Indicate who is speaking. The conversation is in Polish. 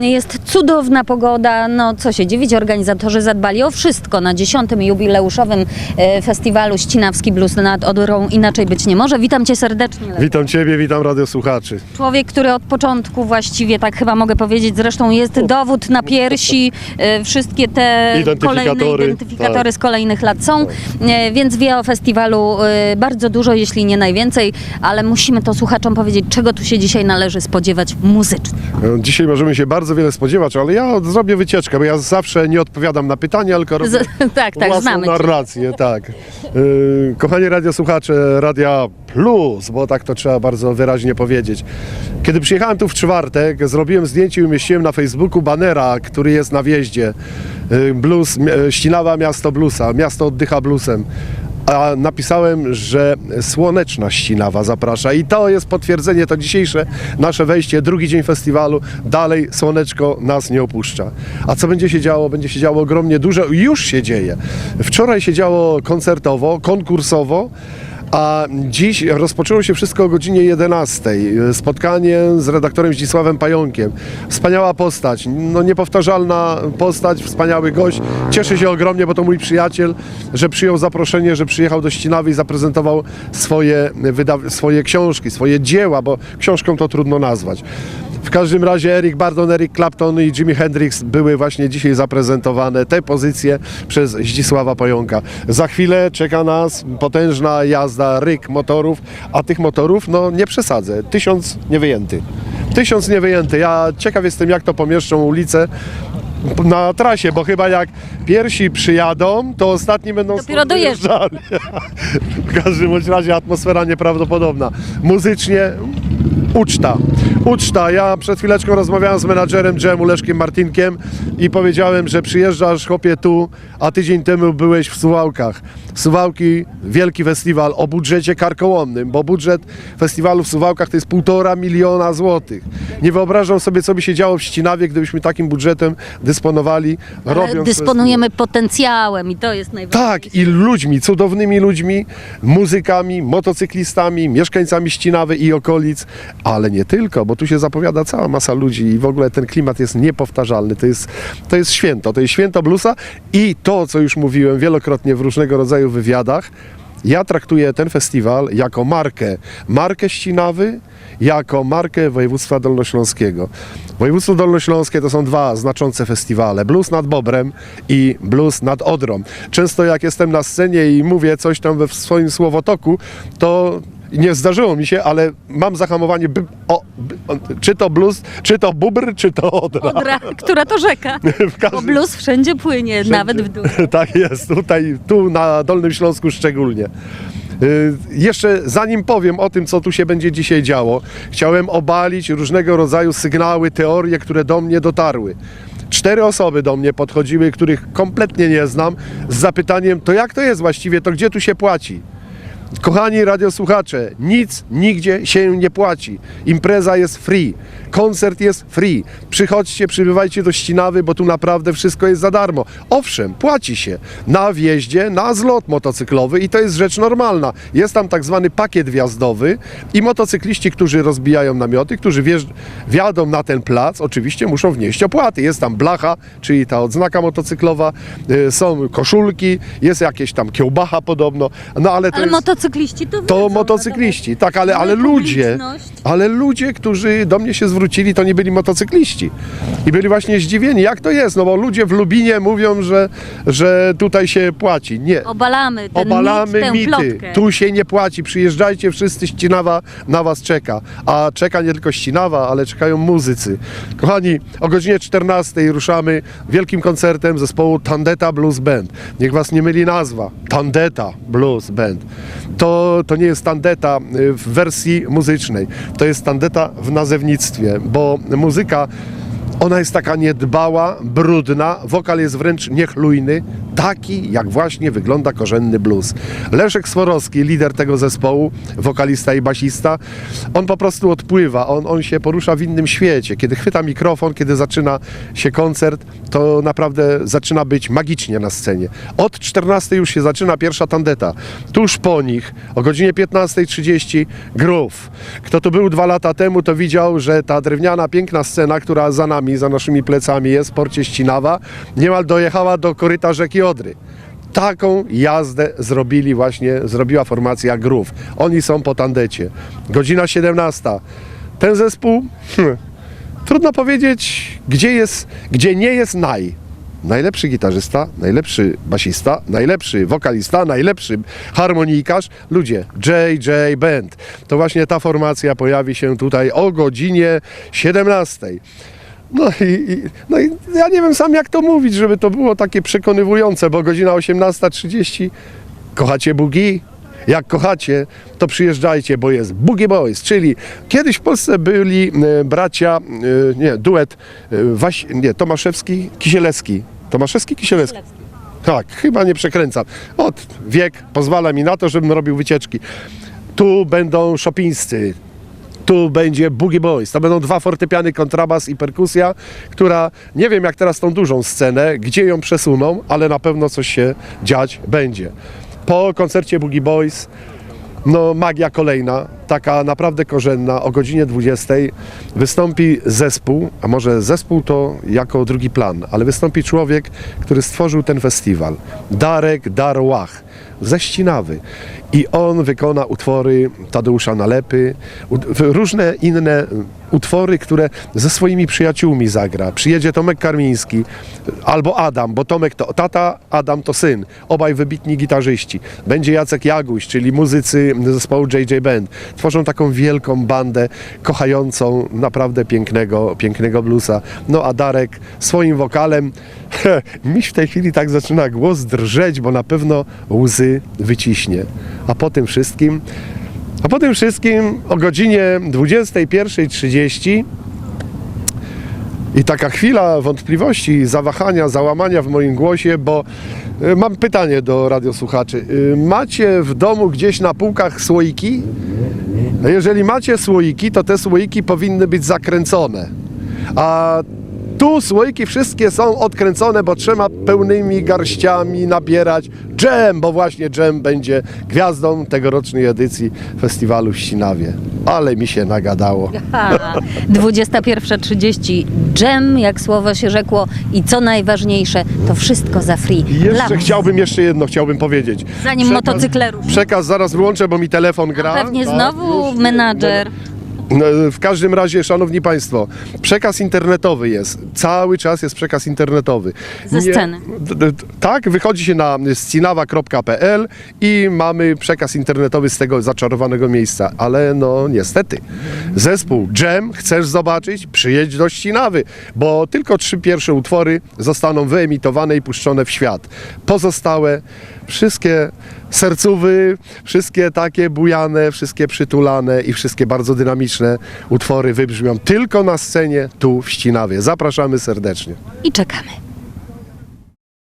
Speaker 1: Jest cudowna pogoda, no co się dziwić, organizatorzy zadbali o wszystko na dziesiątym jubileuszowym e, festiwalu Ścinawski Blues nad Odrą inaczej być nie może. Witam Cię serdecznie. Leszek.
Speaker 2: Witam Ciebie, witam radiosłuchaczy.
Speaker 1: Człowiek, który od początku właściwie, tak chyba mogę powiedzieć, zresztą jest dowód na piersi, e, wszystkie te
Speaker 2: Identyfikatory,
Speaker 1: kolejne identyfikatory
Speaker 2: tak.
Speaker 1: z kolejnych lat są, e, więc wie o festiwalu bardzo dużo, jeśli nie najwięcej, ale musimy to słuchaczom powiedzieć, czego tu się dzisiaj należy spodziewać muzycznie.
Speaker 2: No, Dzisiaj możemy się bardzo wiele spodziewać, ale ja zrobię wycieczkę, bo ja zawsze nie odpowiadam na pytania, tylko robię
Speaker 1: Z, tak, tak,
Speaker 2: własną
Speaker 1: znamy Cię.
Speaker 2: narrację. Tak. Yy, kochani radiosłuchacze Radia Plus, bo tak to trzeba bardzo wyraźnie powiedzieć. Kiedy przyjechałem tu w czwartek, zrobiłem zdjęcie i umieściłem na Facebooku banera, który jest na wjeździe. Yy, Blues, yy, Ścinawa Miasto Bluesa, miasto oddycha bluesem. A napisałem, że słoneczna ścinawa zaprasza i to jest potwierdzenie, to dzisiejsze nasze wejście, drugi dzień festiwalu, dalej słoneczko nas nie opuszcza. A co będzie się działo? Będzie się działo ogromnie dużo, już się dzieje. Wczoraj się działo koncertowo, konkursowo, a dziś rozpoczęło się wszystko o godzinie 11. Spotkanie z redaktorem Zdzisławem Pająkiem. Wspaniała postać, no niepowtarzalna postać, wspaniały gość. Cieszę się ogromnie, bo to mój przyjaciel, że przyjął zaproszenie, że przyjechał do Ścinawy i zaprezentował swoje, swoje książki, swoje dzieła, bo książką to trudno nazwać. W każdym razie Eric Bardon, Eric Clapton i Jimi Hendrix były właśnie dzisiaj zaprezentowane te pozycje przez Zdzisława Pająka. Za chwilę czeka nas potężna jazda, ryk motorów, a tych motorów, no nie przesadzę, tysiąc niewyjęty. Tysiąc niewyjęty. Ja ciekaw jestem, jak to pomieszczą ulicę na trasie, bo chyba jak pierwsi przyjadą, to ostatni będą
Speaker 1: Dopiero
Speaker 2: wyjeżdżali. W każdym bądź razie atmosfera nieprawdopodobna. Muzycznie uczta. Uczta. Ja przed chwileczką rozmawiałem z menadżerem Dżemu, Leszkiem Martinkiem i powiedziałem, że przyjeżdżasz chłopie tu, a tydzień temu byłeś w Suwałkach. Suwałki, wielki festiwal o budżecie karkołomnym, bo budżet festiwalu w Suwałkach to jest półtora miliona złotych. Nie wyobrażam sobie, co by się działo w Ścinawie, gdybyśmy takim budżetem dysponowali, robiąc
Speaker 1: dysponujemy potencjałem i to jest najważniejsze.
Speaker 2: tak, i ludźmi, cudownymi ludźmi, muzykami, motocyklistami, mieszkańcami Ścinawy i okolic, ale nie tylko, bo tu się zapowiada cała masa ludzi i w ogóle ten klimat jest niepowtarzalny. To jest, to jest święto, to jest święto bluesa i to, co już mówiłem wielokrotnie w różnego rodzaju wywiadach, ja traktuję ten festiwal jako markę, markę Ścinawy, jako markę województwa dolnośląskiego. Województwo dolnośląskie to są dwa znaczące festiwale, Blues nad Bobrem i Blues nad Odrą. Często jak jestem na scenie i mówię coś tam we swoim słowotoku, to nie zdarzyło mi się, ale mam zahamowanie, by, o, by, czy to blues, czy to bubr, czy to odra.
Speaker 1: Odra, która to rzeka.
Speaker 2: W
Speaker 1: Bo
Speaker 2: każdym-
Speaker 1: blues wszędzie płynie, nawet w dół.
Speaker 2: tak jest, tutaj, tu na Dolnym Śląsku szczególnie. Y, Jeszcze zanim powiem o tym, co tu się będzie dzisiaj działo, chciałem obalić różnego rodzaju sygnały, teorie, które do mnie dotarły. Cztery osoby do mnie podchodziły, których kompletnie nie znam, z zapytaniem, to jak to jest właściwie, to gdzie tu się płaci? Kochani radiosłuchacze, nic nigdzie się nie płaci. Impreza jest free, koncert jest free. Przychodźcie, przybywajcie do Ścinawy, bo tu naprawdę wszystko jest za darmo. Owszem, płaci się na wjeździe, na zlot motocyklowy i to jest rzecz normalna. Jest tam tak zwany pakiet wjazdowy i motocykliści, którzy rozbijają namioty, którzy wjadą na ten plac, oczywiście muszą wnieść opłaty. Jest tam blacha, czyli ta odznaka motocyklowa, y, są koszulki, jest jakieś tam kiełbacha podobno, no ale to
Speaker 1: Ale
Speaker 2: jest...
Speaker 1: motocykliści to
Speaker 2: To
Speaker 1: wiedzą,
Speaker 2: motocykliści, tak, ale, ale ludzie,
Speaker 1: publiczność.
Speaker 2: ale ludzie, którzy do mnie się zwrócili, to nie byli motocykliści. I byli właśnie zdziwieni, jak to jest, no bo ludzie w Lubinie mówią, że, że tutaj się płaci. Nie.
Speaker 1: Obalamy ten
Speaker 2: Obalamy
Speaker 1: mit, tę
Speaker 2: mity.
Speaker 1: plotkę.
Speaker 2: Tu się nie płaci. Przyjeżdżajcie wszyscy, Ścinawa na was czeka. A czeka nie tylko Ścinawa, ale czekają muzycy. Kochani, o godzinie 14 ruszamy wielkim koncertem zespołu Tandeta Blues Band. Niech was nie myli nazwa. Tandeta Blues Band. To, to nie jest tandeta y, w wersji muzycznej. To jest tandeta w nazewnictwie, bo muzyka ona jest taka niedbała, brudna, wokal jest wręcz niechlujny, taki jak właśnie wygląda korzenny blues. Leszek Sworowski, lider tego zespołu, wokalista i basista, on po prostu odpływa, on, on się porusza w innym świecie. Kiedy chwyta mikrofon, kiedy zaczyna się koncert, to naprawdę zaczyna być magicznie na scenie. Od 14 już się zaczyna pierwsza tandeta. Tuż po nich, o godzinie 15.30 groove. Kto tu był dwa lata temu, to widział, że ta drewniana, piękna scena, która za nami nami, za naszymi plecami jest w porcie Ścinawa, niemal dojechała do koryta rzeki Odry. Taką jazdę zrobili właśnie, zrobiła formacja Grów. Oni są po tandecie. Godzina 17. Ten zespół, hmm, trudno powiedzieć, gdzie jest, gdzie nie jest naj. Najlepszy gitarzysta, najlepszy basista, najlepszy wokalista, najlepszy harmonijkarz. Ludzie, JJ Band. To właśnie ta formacja pojawi się tutaj o godzinie 17. No i, i, no i ja nie wiem sam jak to mówić, żeby to było takie przekonywujące, bo godzina 18.30 kochacie bugi? Jak kochacie, to przyjeżdżajcie, bo jest Boogie Boys, czyli kiedyś w Polsce byli e, bracia, e, nie, duet e, Waś, nie, Tomaszewski, Kisielewski. Tomaszewski, Kisielewski. Tak, chyba nie przekręcam. Od wiek pozwala mi na to, żebym robił wycieczki. Tu będą szopińscy, tu będzie Boogie Boys. To będą dwa fortepiany, kontrabas i perkusja, która nie wiem jak teraz tą dużą scenę, gdzie ją przesuną, ale na pewno coś się dziać będzie. Po koncercie Boogie Boys no magia kolejna, taka naprawdę korzenna, o godzinie 20 wystąpi zespół, a może zespół to jako drugi plan, ale wystąpi człowiek, który stworzył ten festiwal. Darek Darłach ze Ścinawy. I on wykona utwory Tadeusza Nalepy, różne inne utwory, które ze swoimi przyjaciółmi zagra. Przyjedzie Tomek Karmiński albo Adam, bo Tomek to tata, Adam to syn. Obaj wybitni gitarzyści. Będzie Jacek Jaguś, czyli muzycy zespołu JJ Band. Tworzą taką wielką bandę kochającą naprawdę pięknego, pięknego bluesa. No a Darek swoim wokalem mi w tej chwili tak zaczyna głos drżeć, bo na pewno łzy wyciśnie. A po tym wszystkim a po tym wszystkim o godzinie 21.30 i taka chwila wątpliwości, zawahania, załamania w moim głosie, bo y, mam pytanie do radiosłuchaczy. Y, Macie w domu gdzieś na półkach słoiki? Jeżeli macie słoiki, to te słoiki powinny być zakręcone. A tu słoiki wszystkie są odkręcone, bo trzeba pełnymi garściami nabierać dżem, bo właśnie dżem będzie gwiazdą tegorocznej edycji festiwalu w Ścinawie. Ale mi się nagadało.
Speaker 1: Ha, 21.30 dżem, jak słowo się rzekło i co najważniejsze, to wszystko za free.
Speaker 2: I Jeszcze chciałbym, jeszcze jedno chciałbym powiedzieć.
Speaker 1: Zanim motocykle ruszą.
Speaker 2: Przekaz zaraz wyłączę, bo mi telefon gra.
Speaker 1: Pewnie
Speaker 2: Tak,
Speaker 1: znowu
Speaker 2: już-
Speaker 1: menadżer.
Speaker 2: No, W każdym razie, szanowni państwo, przekaz internetowy jest. Cały czas jest przekaz internetowy.
Speaker 1: Ze sceny.
Speaker 2: d- d- tak, wychodzi się na scinawa.pl i mamy przekaz internetowy z tego zaczarowanego miejsca. Ale no niestety, zespół Jam chcesz zobaczyć? Przyjedź do Ścinawy, bo tylko trzy pierwsze utwory zostaną wyemitowane i puszczone w świat. Pozostałe wszystkie sercówy, wszystkie takie bujane, wszystkie przytulane i wszystkie bardzo dynamiczne utwory wybrzmią tylko na scenie tu w Ścinawie. Zapraszamy serdecznie.
Speaker 1: I czekamy.